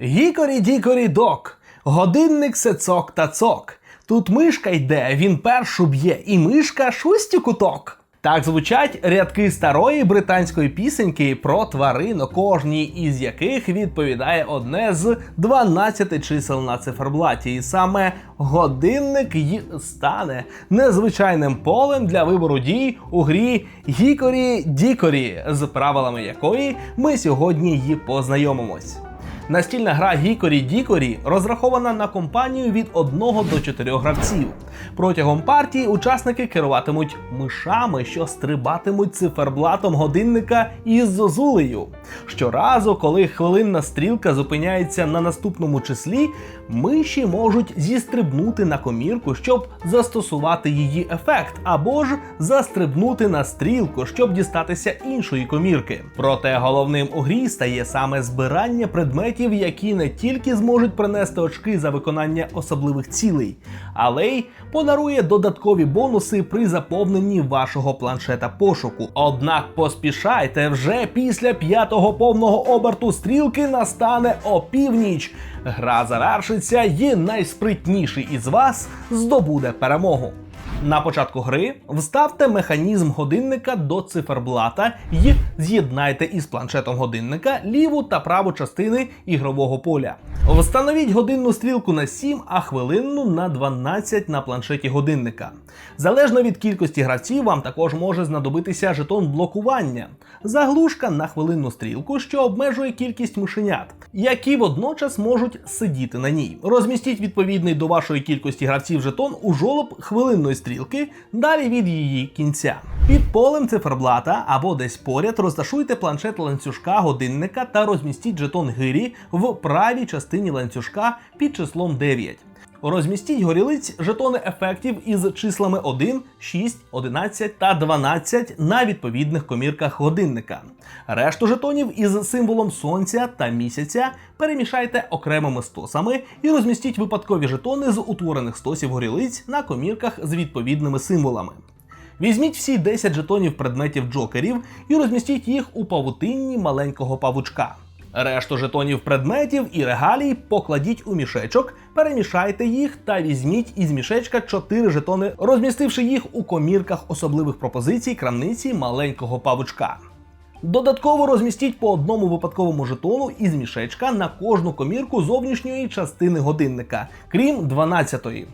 Гікорі дікорі док, годинник се цок та цок. Тут мишка йде, він першу б'є, і мишка шустю куток. Так звучать рядки старої британської пісеньки про тварину, кожній із яких відповідає одне з 12 чисел на циферблаті. І саме годинник й стане незвичайним полем для вибору дій у грі Гікорі Дікорі, з правилами якої ми сьогодні й познайомимось. Настільна гра Гікорі Дікорі розрахована на компанію від 1 до 4 гравців. Протягом партії учасники керуватимуть мишами, що стрибатимуть циферблатом годинника із зозулею. Щоразу, коли хвилинна стрілка зупиняється на наступному числі, миші можуть зістрибнути на комірку, щоб застосувати її ефект, або ж застрибнути на стрілку, щоб дістатися іншої комірки. Проте головним у грі стає саме збирання предметів, які не тільки зможуть принести очки за виконання особливих цілей, але й подарує додаткові бонуси при заповненні вашого планшета пошуку. Однак поспішайте вже після п'ятого повного оберту стрілки настане опівніч. Гра завершиться, і найспритніший із вас здобуде перемогу. На початку гри вставте механізм годинника до циферблата і з'єднайте із планшетом годинника ліву та праву частини ігрового поля. Встановіть годинну стрілку на 7, а хвилинну на 12 на планшеті годинника. Залежно від кількості гравців, вам також може знадобитися жетон блокування, заглушка на хвилинну стрілку, що обмежує кількість мишенят, які водночас можуть сидіти на ній. Розмістіть відповідний до вашої кількості гравців жетон у жолоб хвилинної стрілки далі від її кінця. Під полем циферблата або десь поряд розташуйте планшет ланцюжка годинника та розмістіть жетон гирі в правій частині ланцюжка під числом 9. Розмістіть горілиць жетони ефектів із числами 1, 6, 11 та 12 на відповідних комірках годинника. Решту жетонів із символом сонця та місяця перемішайте окремими стосами і розмістіть випадкові жетони з утворених стосів горілиць на комірках з відповідними символами. Візьміть всі 10 жетонів предметів джокерів і розмістіть їх у павутинні маленького павучка. Решту жетонів предметів і регалій покладіть у мішечок, перемішайте їх та візьміть із мішечка 4 жетони, розмістивши їх у комірках особливих пропозицій крамниці маленького павучка. Додатково розмістіть по одному випадковому жетону із мішечка на кожну комірку зовнішньої частини годинника, крім 12-ї.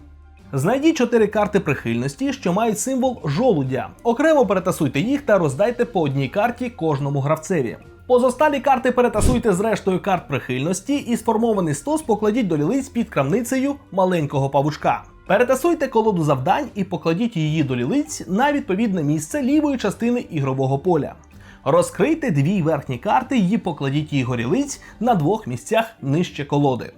Знайдіть 4 карти прихильності, що мають символ жолудя. Окремо перетасуйте їх та роздайте по одній карті кожному гравцеві. Позосталі карти перетасуйте з рештою карт прихильності і сформований стос покладіть до лілиць під крамницею маленького павучка. Перетасуйте колоду завдань і покладіть її до лілиць на відповідне місце лівої частини ігрового поля. Розкрийте дві верхні карти і покладіть їх горілиць на двох місцях нижче колоди.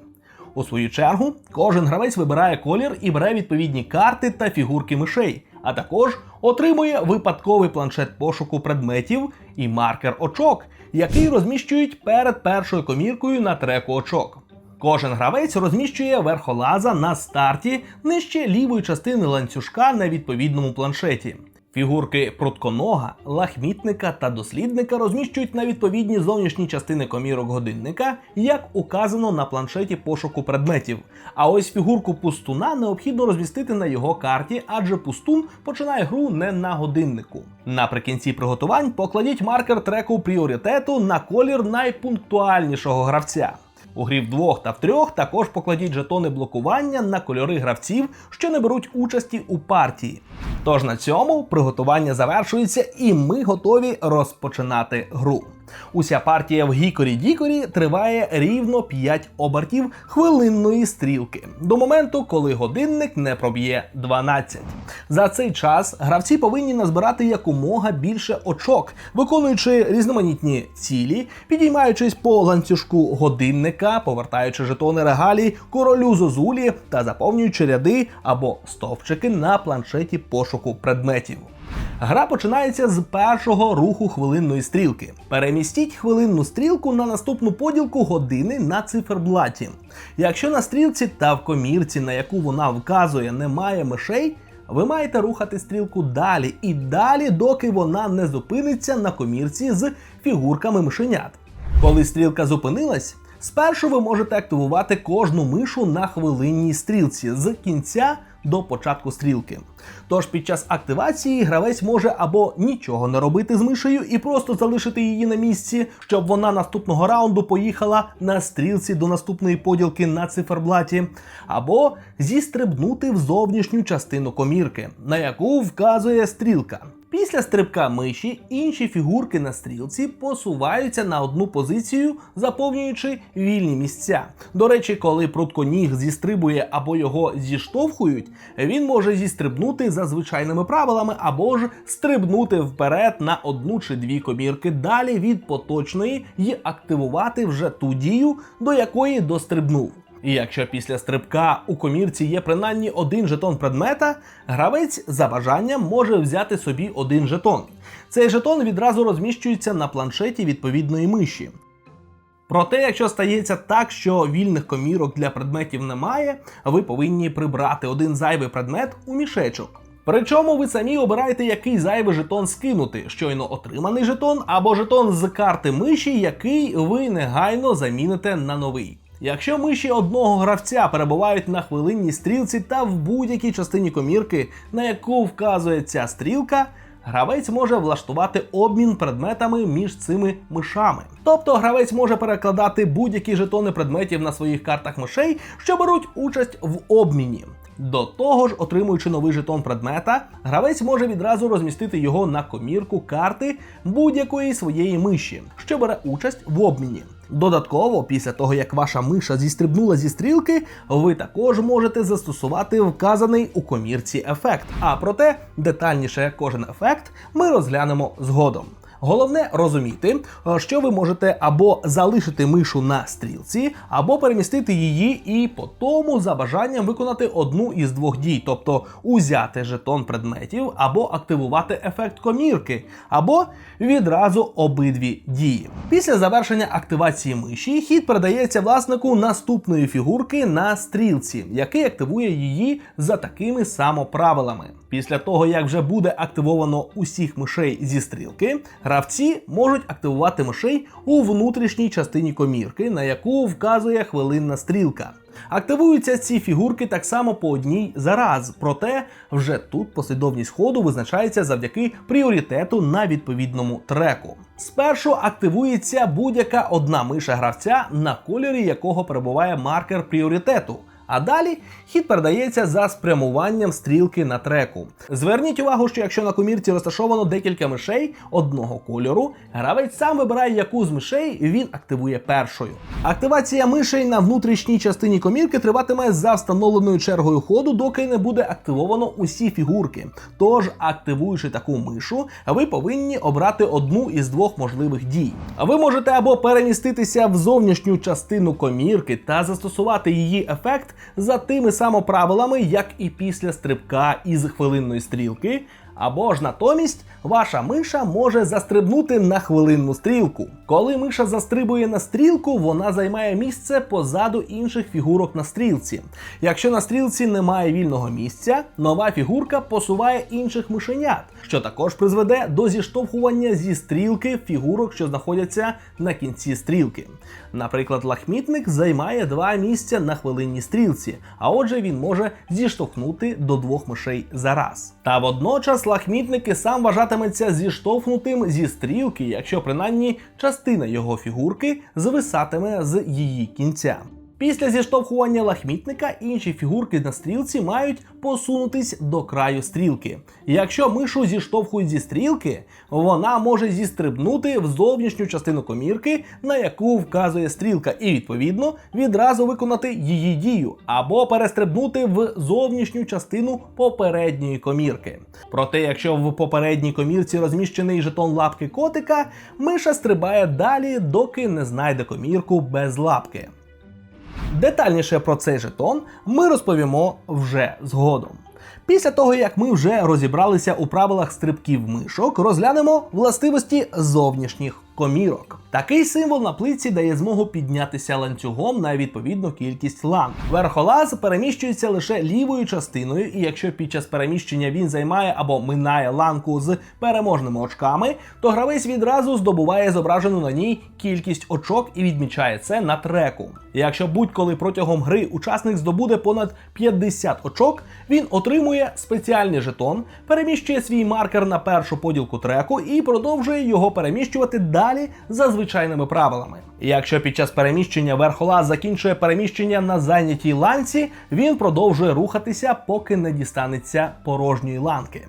У свою чергу, кожен гравець вибирає колір і бере відповідні карти та фігурки мишей, а також отримує випадковий планшет пошуку предметів і маркер очок, який розміщують перед першою коміркою на треку очок. Кожен гравець розміщує верхолаза на старті нижче лівої частини ланцюжка на відповідному планшеті. Фігурки прутконога, лахмітника та дослідника розміщують на відповідні зовнішні частини комірок годинника, як указано на планшеті пошуку предметів. А ось фігурку пустуна необхідно розмістити на його карті, адже пустун починає гру не на годиннику. Наприкінці приготувань покладіть маркер треку пріоритету на колір найпунктуальнішого гравця. У грі вдвох та втрьох також покладіть жетони блокування на кольори гравців, що не беруть участі у партії. Тож на цьому приготування завершується, і ми готові розпочинати гру. Уся партія в Гікорі Дікорі триває рівно 5 обертів хвилинної стрілки до моменту, коли годинник не проб'є 12. За цей час гравці повинні назбирати якомога більше очок, виконуючи різноманітні цілі, підіймаючись по ланцюжку годинника, повертаючи жетони регалій, королю зозулі та заповнюючи ряди або стовпчики на планшеті пошуку предметів. Гра починається з першого руху хвилинної стрілки. Перемістіть хвилинну стрілку на наступну поділку години на циферблаті. Якщо на стрілці та в комірці, на яку вона вказує, немає мишей, ви маєте рухати стрілку далі і далі, доки вона не зупиниться на комірці з фігурками мишенят. Коли стрілка зупинилась, Спершу ви можете активувати кожну мишу на хвилинній стрілці з кінця до початку стрілки. Тож під час активації гравець може або нічого не робити з мишею і просто залишити її на місці, щоб вона наступного раунду поїхала на стрілці до наступної поділки на циферблаті, або зістрибнути в зовнішню частину комірки, на яку вказує стрілка. Після стрибка миші інші фігурки на стрілці посуваються на одну позицію, заповнюючи вільні місця. До речі, коли прутконіг зістрибує або його зіштовхують, він може зістрибнути за звичайними правилами, або ж стрибнути вперед на одну чи дві комірки далі від поточної і активувати вже ту дію, до якої дострибнув. І якщо після стрибка у комірці є принаймні один жетон предмета, гравець за бажанням може взяти собі один жетон. Цей жетон відразу розміщується на планшеті відповідної миші. Проте, якщо стається так, що вільних комірок для предметів немає, ви повинні прибрати один зайвий предмет у мішечок. Причому ви самі обираєте, який зайвий жетон скинути, щойно отриманий жетон або жетон з карти миші, який ви негайно заміните на новий. Якщо миші одного гравця перебувають на хвилинній стрілці та в будь-якій частині комірки, на яку вказує ця стрілка, гравець може влаштувати обмін предметами між цими мишами. Тобто гравець може перекладати будь-які жетони предметів на своїх картах мишей, що беруть участь в обміні. До того ж, отримуючи новий жетон предмета, гравець може відразу розмістити його на комірку карти будь-якої своєї миші, що бере участь в обміні. Додатково, після того як ваша миша зістрибнула зі стрілки, ви також можете застосувати вказаний у комірці ефект. А проте детальніше кожен ефект ми розглянемо згодом. Головне розуміти, що ви можете або залишити мишу на стрілці, або перемістити її і по тому за бажанням виконати одну із двох дій, тобто узяти жетон предметів, або активувати ефект комірки, або відразу обидві дії. Після завершення активації миші хід передається власнику наступної фігурки на стрілці, який активує її за такими самоправилами. Після того, як вже буде активовано усіх мишей зі стрілки, гравці можуть активувати мишей у внутрішній частині комірки, на яку вказує хвилинна стрілка. Активуються ці фігурки так само по одній за раз, проте вже тут послідовність ходу визначається завдяки пріоритету на відповідному треку. Спершу активується будь-яка одна миша гравця, на кольорі якого перебуває маркер пріоритету. А далі хід передається за спрямуванням стрілки на треку. Зверніть увагу, що якщо на комірці розташовано декілька мишей одного кольору, гравець сам вибирає, яку з мишей він активує першою. Активація мишей на внутрішній частині комірки триватиме за встановленою чергою ходу, доки не буде активовано усі фігурки. Тож, активуючи таку мишу, ви повинні обрати одну із двох можливих дій. Ви можете або переміститися в зовнішню частину комірки та застосувати її ефект за тими самоправилами, як і після стрибка із хвилинної стрілки. Або ж натомість ваша миша може застрибнути на хвилинну стрілку. Коли миша застрибує на стрілку, вона займає місце позаду інших фігурок на стрілці. Якщо на стрілці немає вільного місця, нова фігурка посуває інших мишенят, що також призведе до зіштовхування зі стрілки фігурок, що знаходяться на кінці стрілки. Наприклад, лахмітник займає два місця на хвилинній стрілці, а отже, він може зіштовхнути до двох мишей за раз. Та водночас лахмітник і сам вважатиметься зіштовхнутим зі стрілки, якщо принаймні частина його фігурки звисатиме з її кінця. Після зіштовхування лахмітника інші фігурки на стрілці мають посунутись до краю стрілки. Якщо мишу зіштовхують зі стрілки, вона може зістрибнути в зовнішню частину комірки, на яку вказує стрілка, і відповідно відразу виконати її дію, або перестрибнути в зовнішню частину попередньої комірки. Проте, якщо в попередній комірці розміщений жетон лапки котика, миша стрибає далі, доки не знайде комірку без лапки. Детальніше про цей жетон ми розповімо вже згодом. Після того, як ми вже розібралися у правилах стрибків мишок, розглянемо властивості зовнішніх комірок. Такий символ на плитці дає змогу піднятися ланцюгом на відповідну кількість лан. Верхолаз переміщується лише лівою частиною, і якщо під час переміщення він займає або минає ланку з переможними очками, то гравець відразу здобуває зображену на ній кількість очок і відмічає це на треку. Якщо будь-коли протягом гри учасник здобуде понад 50 очок, він отримує спеціальний жетон, переміщує свій маркер на першу поділку треку і продовжує його переміщувати далі за звичайними правилами. Якщо під час переміщення верхолаз закінчує переміщення на зайнятій ланці, він продовжує рухатися, поки не дістанеться порожньої ланки.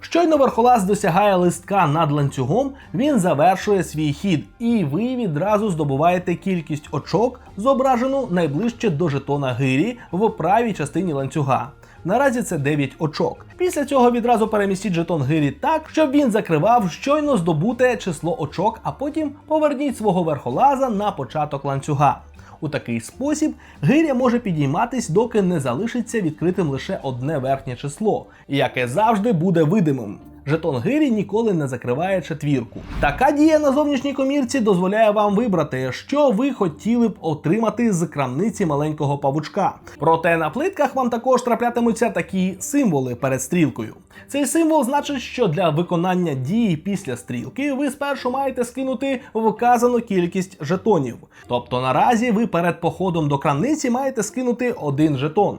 Щойно верхолаз досягає листка над ланцюгом, він завершує свій хід, і ви відразу здобуваєте кількість очок, зображену найближче до жетона гирі в правій частині ланцюга. Наразі це 9 очок. Після цього відразу перемістіть жетон гирі так, щоб він закривав щойно здобуте число очок, а потім поверніть свого верхолаза на початок ланцюга. У такий спосіб гиря може підійматись, доки не залишиться відкритим лише одне верхнє число, яке завжди буде видимим. Жетон гирі ніколи не закриває четвірку. Така дія на зовнішній комірці дозволяє вам вибрати, що ви хотіли б отримати з крамниці маленького павучка. Проте на плитках вам також траплятимуться такі символи перед стрілкою. Цей символ значить, що для виконання дії після стрілки ви спершу маєте скинути вказану кількість жетонів. Тобто наразі ви перед походом до крамниці маєте скинути один жетон.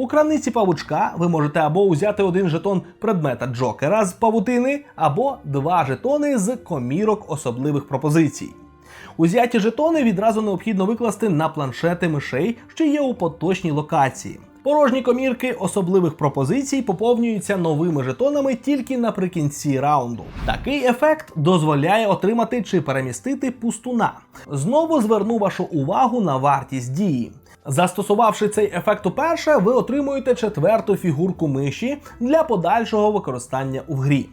У крамниці павучка ви можете або взяти один жетон предмета Джокера з павутини, або два жетони з комірок особливих пропозицій. Узяті жетони відразу необхідно викласти на планшети мишей, що є у поточній локації. Порожні комірки особливих пропозицій поповнюються новими жетонами тільки наприкінці раунду. Такий ефект дозволяє отримати чи перемістити пустуна. Знову зверну вашу увагу на вартість дії. Застосувавши цей ефект уперше, ви отримуєте четверту фігурку миші для подальшого використання у грі.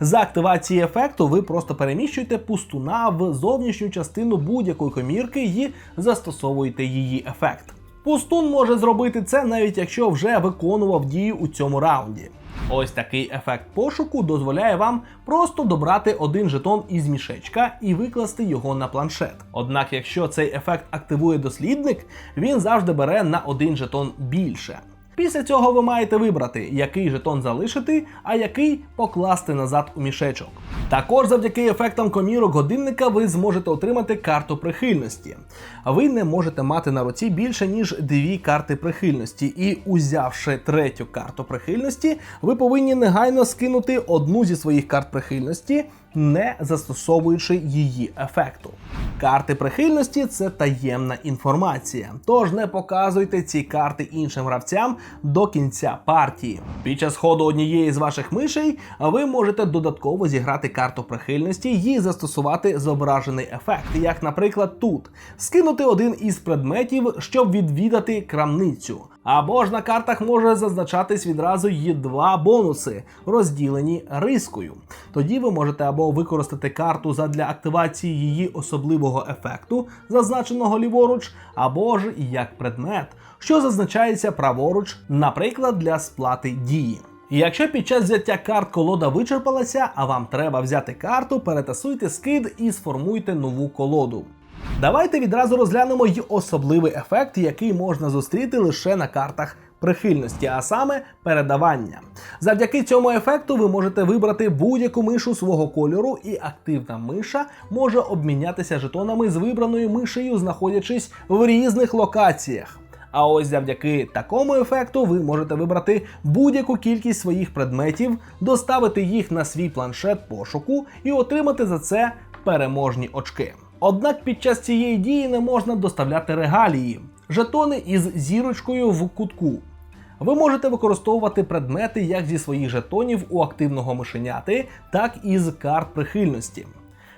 За активації ефекту ви просто переміщуєте пустуна в зовнішню частину будь-якої комірки і застосовуєте її ефект. Пустун може зробити це навіть якщо вже виконував дію у цьому раунді. Ось такий ефект пошуку дозволяє вам просто добрати один жетон із мішечка і викласти його на планшет. Однак, якщо цей ефект активує дослідник, він завжди бере на один жетон більше. Після цього ви маєте вибрати, який жетон залишити, а який покласти назад у мішечок. Також завдяки ефектам комірок годинника ви зможете отримати карту прихильності. Ви не можете мати на руці більше ніж дві карти прихильності, і узявши третю карту прихильності, ви повинні негайно скинути одну зі своїх карт прихильності, не застосовуючи її ефекту. Карти прихильності це таємна інформація, тож не показуйте ці карти іншим гравцям до кінця партії. Під час ходу однієї з ваших мишей ви можете додатково зіграти карту прихильності і застосувати зображений ефект, як, наприклад, тут скинути один із предметів, щоб відвідати крамницю. Або ж на картах може зазначатись відразу є два бонуси, розділені рискою. Тоді ви можете або використати карту задля активації її особливого ефекту, зазначеного ліворуч, або ж як предмет, що зазначається праворуч, наприклад, для сплати дії. Якщо під час взяття карт колода вичерпалася, а вам треба взяти карту, перетасуйте скид і сформуйте нову колоду. Давайте відразу розглянемо й особливий ефект, який можна зустріти лише на картах прихильності, а саме передавання. Завдяки цьому ефекту ви можете вибрати будь-яку мишу свого кольору, і активна миша може обмінятися жетонами з вибраною мишею, знаходячись в різних локаціях. А ось завдяки такому ефекту ви можете вибрати будь-яку кількість своїх предметів, доставити їх на свій планшет пошуку і отримати за це переможні очки. Однак під час цієї дії не можна доставляти регалії, жетони із зірочкою в кутку. Ви можете використовувати предмети як зі своїх жетонів у активного мишеняти, так і з карт прихильності.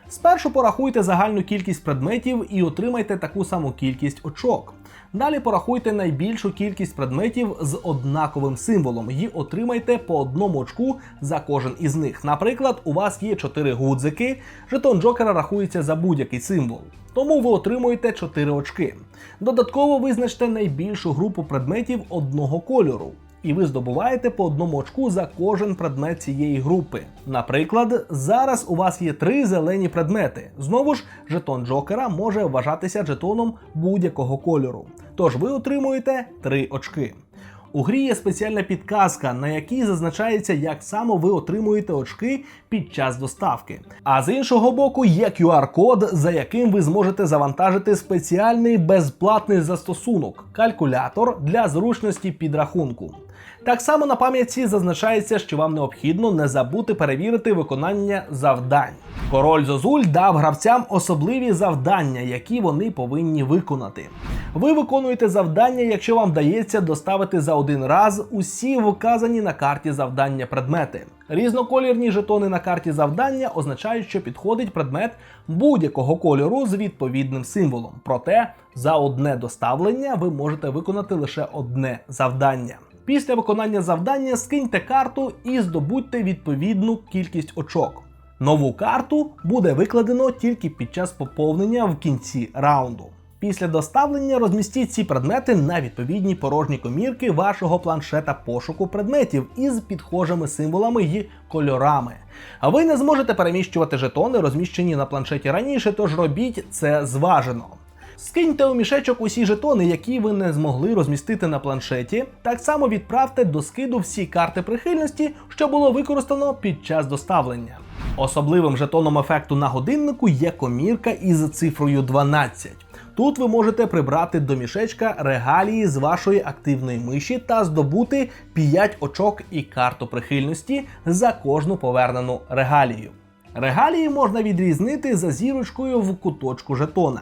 Спершу порахуйте загальну кількість предметів і отримайте таку саму кількість очок. Далі порахуйте найбільшу кількість предметів з однаковим символом і отримайте по одному очку за кожен із них. Наприклад, у вас є 4 гудзики, жетон Джокера рахується за будь-який символ. Тому ви отримуєте 4 очки. Додатково визначте найбільшу групу предметів одного кольору. і ви здобуваєте по одному очку за кожен предмет цієї групи. Наприклад, зараз у вас є три зелені предмети. Знову ж, жетон Джокера може вважатися жетоном будь-якого кольору. Тож ви отримуєте 3 очки. У грі є спеціальна підказка, на якій зазначається, як саме ви отримуєте очки під час доставки. А з іншого боку, є QR-код, за яким ви зможете завантажити спеціальний безплатний застосунок калькулятор для зручності підрахунку. Так само на пам'ятці зазначається, що вам необхідно не забути перевірити виконання завдань. Король Зозуль дав гравцям особливі завдання, які вони повинні виконати. Ви виконуєте завдання, якщо вам вдається доставити за один раз усі вказані на карті завдання предмети. Різноколірні жетони на карті завдання означають, що підходить предмет будь-якого кольору з відповідним символом. Проте за одне доставлення ви можете виконати лише одне завдання. Після виконання завдання скиньте карту і здобудьте відповідну кількість очок. Нову карту буде викладено тільки під час поповнення в кінці раунду. Після доставлення розмістіть ці предмети на відповідні порожні комірки вашого планшета пошуку предметів із підхожими символами і кольорами. А ви не зможете переміщувати жетони, розміщені на планшеті раніше, тож робіть це зважено. Скиньте у мішечок усі жетони, які ви не змогли розмістити на планшеті. Так само відправте до скиду всі карти прихильності, що було використано під час доставлення. Особливим жетоном ефекту на годиннику є комірка із цифрою 12. Тут ви можете прибрати до мішечка регалії з вашої активної миші та здобути 5 очок і карту прихильності за кожну повернену регалію. Регалії можна відрізнити за зірочкою в куточку жетона.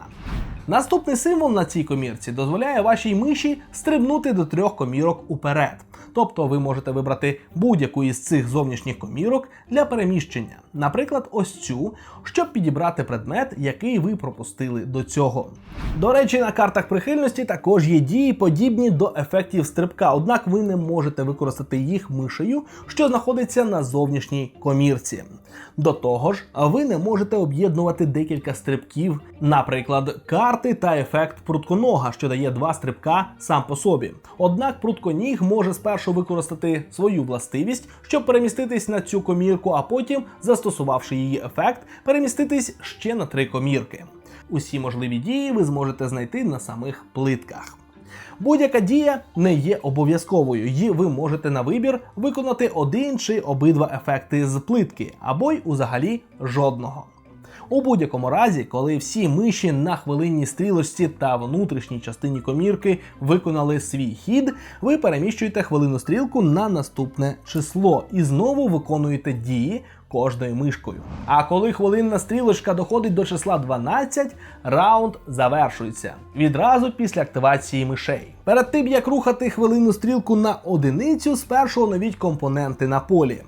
Наступний символ на цій комірці дозволяє вашій миші стрибнути до трьох комірок уперед. Тобто ви можете вибрати будь-яку із цих зовнішніх комірок для переміщення, наприклад, ось цю, щоб підібрати предмет, який ви пропустили до цього. До речі, на картах прихильності також є дії, подібні до ефектів стрибка, однак ви не можете використати їх мишею, що знаходиться на зовнішній комірці. До того ж, ви не можете об'єднувати декілька стрибків, наприклад, карти та ефект прутконога, що дає два стрибка сам по собі. Однак прутконіг може спершу використати свою властивість, щоб переміститись на цю комірку, а потім, застосувавши її ефект, переміститись ще на три комірки. Усі можливі дії ви зможете знайти на самих плитках. Будь-яка дія не є обов'язковою, і ви можете на вибір виконати один чи обидва ефекти з плитки, або й узагалі жодного. У будь-якому разі, коли всі миші на хвилинній стрілочці та внутрішній частині комірки виконали свій хід, ви переміщуєте хвилину стрілку на наступне число і знову виконуєте дії кожною мишкою. А коли хвилинна стрілочка доходить до числа 12, раунд завершується відразу після активації мишей. Перед тим як рухати хвилинну стрілку на одиницю, спершу оновіть компоненти на полі.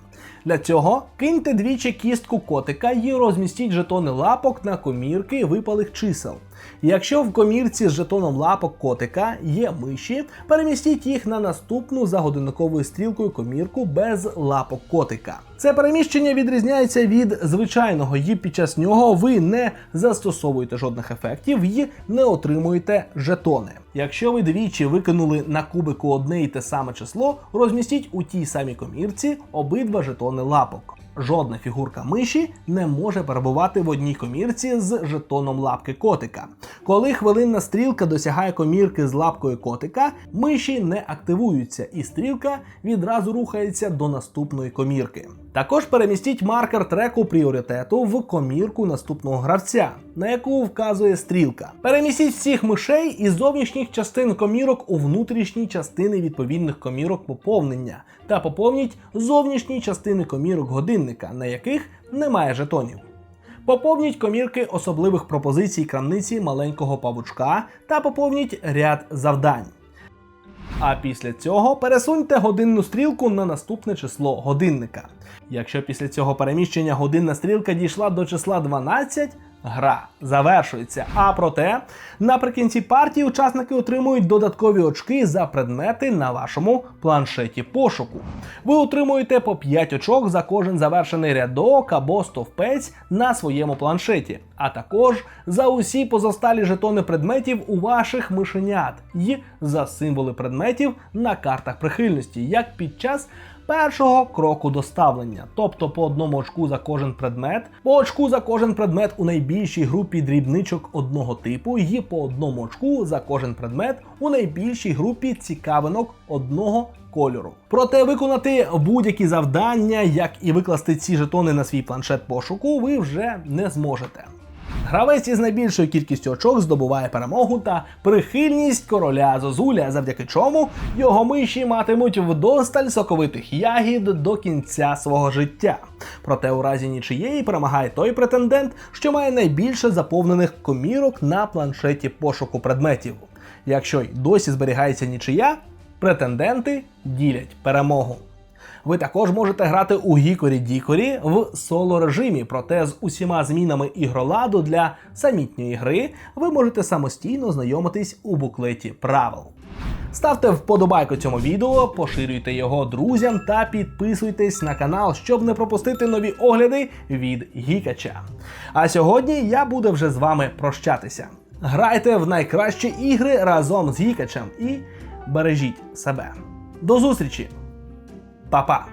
Для цього киньте двічі кістку котика і розмістіть жетони лапок на комірки випалих чисел. Якщо в комірці з жетоном лапок котика є миші, перемістіть їх на наступну за годинниковою стрілкою комірку без лапок котика. Це переміщення відрізняється від звичайного, і під час нього ви не застосовуєте жодних ефектів і не отримуєте жетони. Якщо ви двічі викинули на кубику одне і те саме число, розмістіть у тій самій комірці обидва жетони лапок. Жодна фігурка миші не може перебувати в одній комірці з жетоном лапки котика. Коли хвилинна стрілка досягає комірки з лапкою котика, миші не активуються, і стрілка відразу рухається до наступної комірки. Також перемістіть маркер треку пріоритету в комірку наступного гравця, на яку вказує стрілка. Перемістіть всіх мишей із зовнішніх частин комірок у внутрішні частини відповідних комірок поповнення та поповніть зовнішні частини комірок годинника, на яких немає жетонів. Поповніть комірки особливих пропозицій крамниці маленького павучка та поповніть ряд завдань. А після цього пересуньте годинну стрілку на наступне число годинника. Якщо після цього переміщення годинна стрілка дійшла до числа 12, гра завершується. А проте наприкінці партії учасники отримують додаткові очки за предмети на вашому планшеті пошуку. Ви отримуєте по 5 очок за кожен завершений рядок або стовпець на своєму планшеті, а також за усі позосталі жетони предметів у ваших мишенят і за символи предметів на картах прихильності, як під час першого кроку доставлення, тобто по одному очку за кожен предмет, по очку за кожен предмет у найбільшій групі дрібничок одного типу, і по одному очку за кожен предмет у найбільшій групі цікавинок одного кольору. Проте виконати будь-які завдання, як і викласти ці жетони на свій планшет пошуку, ви вже не зможете. Гравець із найбільшою кількістю очок здобуває перемогу та прихильність короля Зозуля, завдяки чому його миші матимуть вдосталь соковитих ягід до кінця свого життя. Проте у разі нічиєї перемагає той претендент, що має найбільше заповнених комірок на планшеті пошуку предметів. Якщо й досі зберігається нічия, претенденти ділять перемогу. Ви також можете грати у Гікорі Дікорі в соло режимі, проте з усіма змінами ігроладу для самітньої гри ви можете самостійно знайомитись у буклеті правил. Ставте вподобайку цьому відео, поширюйте його друзям та підписуйтесь на канал, щоб не пропустити нові огляди від Гікача. А сьогодні я буду вже з вами прощатися. Грайте в найкращі ігри разом з Гікачем і бережіть себе. До зустрічі! 爸爸